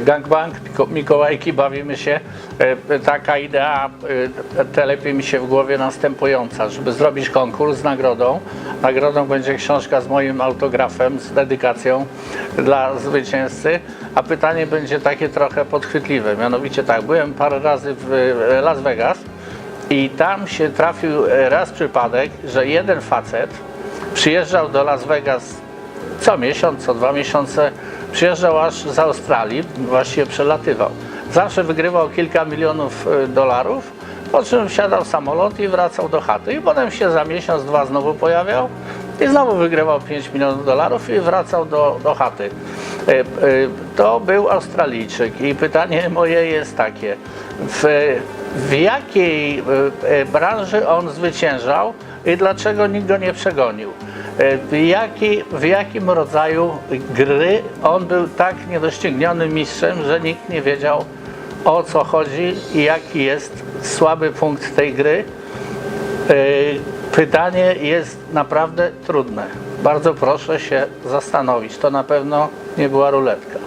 Gangbang, Miko- Mikołajki, bawimy się. E, Taka idea e, telepie mi się w głowie następująca, żeby zrobić konkurs z nagrodą. Nagrodą będzie książka z moim autografem, z dedykacją dla zwycięzcy, a pytanie będzie takie trochę podchwytliwe. Mianowicie tak, byłem parę razy w e, Las Vegas i tam się trafił raz przypadek, że jeden facet przyjeżdżał do Las Vegas co miesiąc, co dwa miesiące przyjeżdżał aż z Australii, właściwie przelatywał. Zawsze wygrywał kilka milionów e, dolarów, po czym wsiadał w samolot i wracał do chaty. I potem się za miesiąc, dwa znowu pojawiał i znowu wygrywał 5 milionów dolarów i wracał do, do chaty. E, e, To był Australijczyk i pytanie moje jest takie, w, w jakiej e, branży on zwyciężał i dlaczego nikt go nie przegonił? W, jaki, w jakim rodzaju gry on był tak niedoścignionym mistrzem, że nikt nie wiedział o co chodzi i jaki jest słaby punkt tej gry? Pytanie jest naprawdę trudne. Bardzo proszę się zastanowić. To na pewno nie była ruletka.